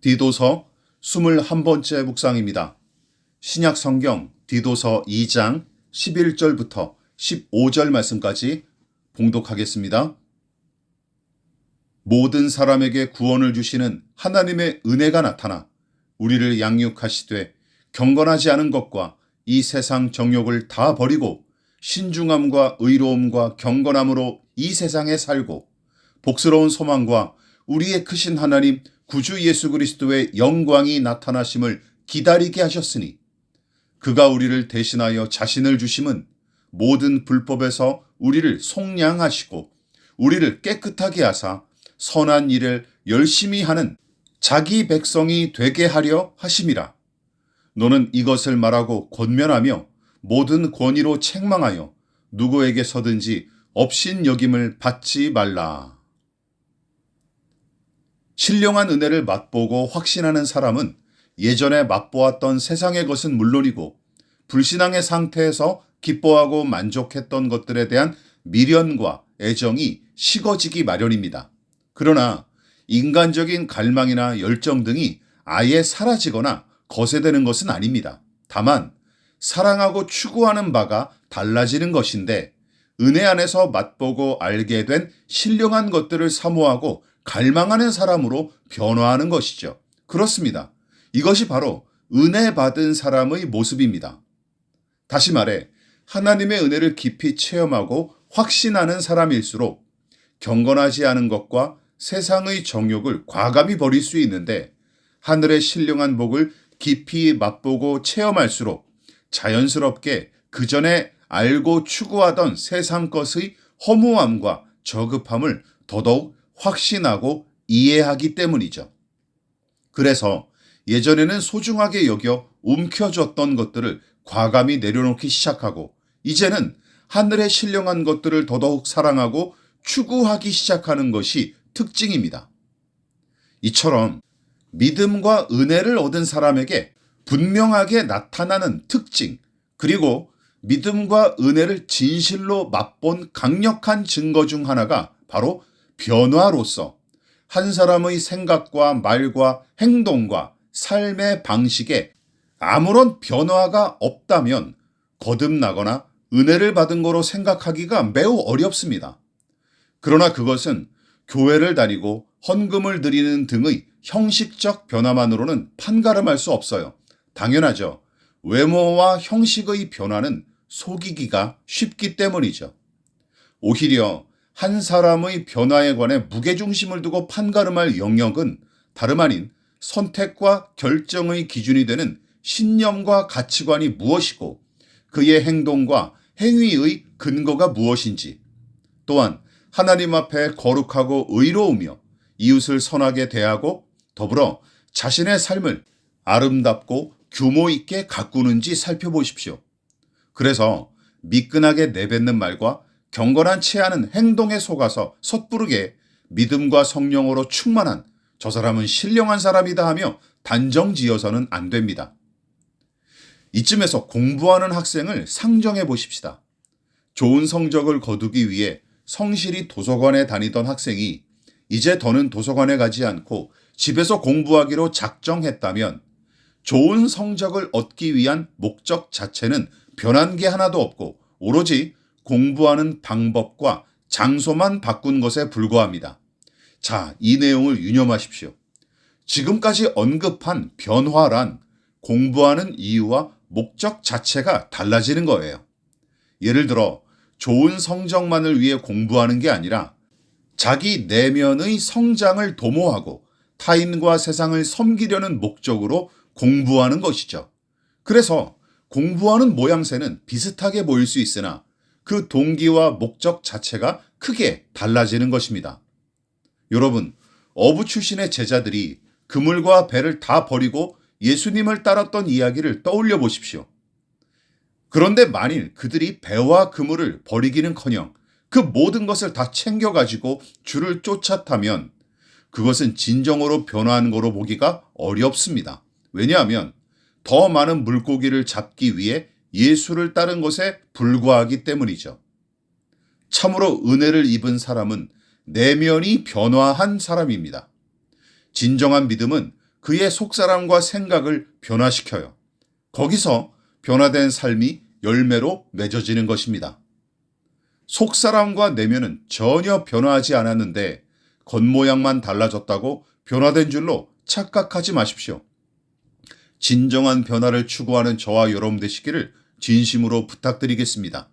디도서 21번째 묵상입니다. 신약 성경 디도서 2장 11절부터 15절 말씀까지 봉독하겠습니다. 모든 사람에게 구원을 주시는 하나님의 은혜가 나타나 우리를 양육하시되 경건하지 않은 것과 이 세상 정욕을 다 버리고 신중함과 의로움과 경건함으로 이 세상에 살고 복스러운 소망과 우리의 크신 하나님 구주 예수 그리스도의 영광이 나타나심을 기다리게 하셨으니 그가 우리를 대신하여 자신을 주심은 모든 불법에서 우리를 속량하시고 우리를 깨끗하게 하사 선한 일을 열심히 하는 자기 백성이 되게 하려 하심이라. 너는 이것을 말하고 권면하며 모든 권위로 책망하여 누구에게 서든지 업신 여김을 받지 말라. 신령한 은혜를 맛보고 확신하는 사람은 예전에 맛보았던 세상의 것은 물론이고 불신앙의 상태에서 기뻐하고 만족했던 것들에 대한 미련과 애정이 식어지기 마련입니다. 그러나 인간적인 갈망이나 열정 등이 아예 사라지거나 거세되는 것은 아닙니다. 다만 사랑하고 추구하는 바가 달라지는 것인데 은혜 안에서 맛보고 알게 된 신령한 것들을 사모하고 갈망하는 사람으로 변화하는 것이죠. 그렇습니다. 이것이 바로 은혜 받은 사람의 모습입니다. 다시 말해 하나님의 은혜를 깊이 체험하고 확신하는 사람일수록 경건하지 않은 것과 세상의 정욕을 과감히 버릴 수 있는데 하늘의 신령한 복을 깊이 맛보고 체험할수록 자연스럽게 그 전에 알고 추구하던 세상 것의 허무함과 저급함을 더더욱 확신하고 이해하기 때문이죠. 그래서 예전에는 소중하게 여겨 움켜쥐었던 것들을 과감히 내려놓기 시작하고 이제는 하늘의 신령한 것들을 더더욱 사랑하고 추구하기 시작하는 것이 특징입니다. 이처럼 믿음과 은혜를 얻은 사람에게 분명하게 나타나는 특징, 그리고 믿음과 은혜를 진실로 맛본 강력한 증거 중 하나가 바로 변화로서 한 사람의 생각과 말과 행동과 삶의 방식에 아무런 변화가 없다면 거듭나거나 은혜를 받은 거로 생각하기가 매우 어렵습니다. 그러나 그것은 교회를 다니고 헌금을 드리는 등의 형식적 변화만으로는 판가름할 수 없어요. 당연하죠. 외모와 형식의 변화는 속이기가 쉽기 때문이죠. 오히려 한 사람의 변화에 관해 무게중심을 두고 판가름할 영역은 다름 아닌 선택과 결정의 기준이 되는 신념과 가치관이 무엇이고 그의 행동과 행위의 근거가 무엇인지 또한 하나님 앞에 거룩하고 의로우며 이웃을 선하게 대하고 더불어 자신의 삶을 아름답고 규모 있게 가꾸는지 살펴보십시오. 그래서 미끈하게 내뱉는 말과 경건한 체하는 행동에 속아서 섣부르게 믿음과 성령으로 충만한 저 사람은 신령한 사람이다 하며 단정 지어서는 안 됩니다. 이쯤에서 공부하는 학생을 상정해 보십시다. 좋은 성적을 거두기 위해 성실히 도서관에 다니던 학생이 이제 더는 도서관에 가지 않고 집에서 공부하기로 작정했다면 좋은 성적을 얻기 위한 목적 자체는 변한 게 하나도 없고 오로지 공부하는 방법과 장소만 바꾼 것에 불과합니다. 자, 이 내용을 유념하십시오. 지금까지 언급한 변화란 공부하는 이유와 목적 자체가 달라지는 거예요. 예를 들어, 좋은 성적만을 위해 공부하는 게 아니라 자기 내면의 성장을 도모하고 타인과 세상을 섬기려는 목적으로 공부하는 것이죠. 그래서 공부하는 모양새는 비슷하게 보일 수 있으나 그 동기와 목적 자체가 크게 달라지는 것입니다. 여러분, 어부 출신의 제자들이 그물과 배를 다 버리고 예수님을 따랐던 이야기를 떠올려 보십시오. 그런데 만일 그들이 배와 그물을 버리기는 커녕 그 모든 것을 다 챙겨가지고 줄을 쫓아타면 그것은 진정으로 변화한 거로 보기가 어렵습니다. 왜냐하면 더 많은 물고기를 잡기 위해 예수를 따른 것에 불과하기 때문이죠. 참으로 은혜를 입은 사람은 내면이 변화한 사람입니다. 진정한 믿음은 그의 속사람과 생각을 변화시켜요. 거기서 변화된 삶이 열매로 맺어지는 것입니다. 속사람과 내면은 전혀 변화하지 않았는데 겉모양만 달라졌다고 변화된 줄로 착각하지 마십시오. 진정한 변화를 추구하는 저와 여러분 되시기를 진심으로 부탁드리겠습니다.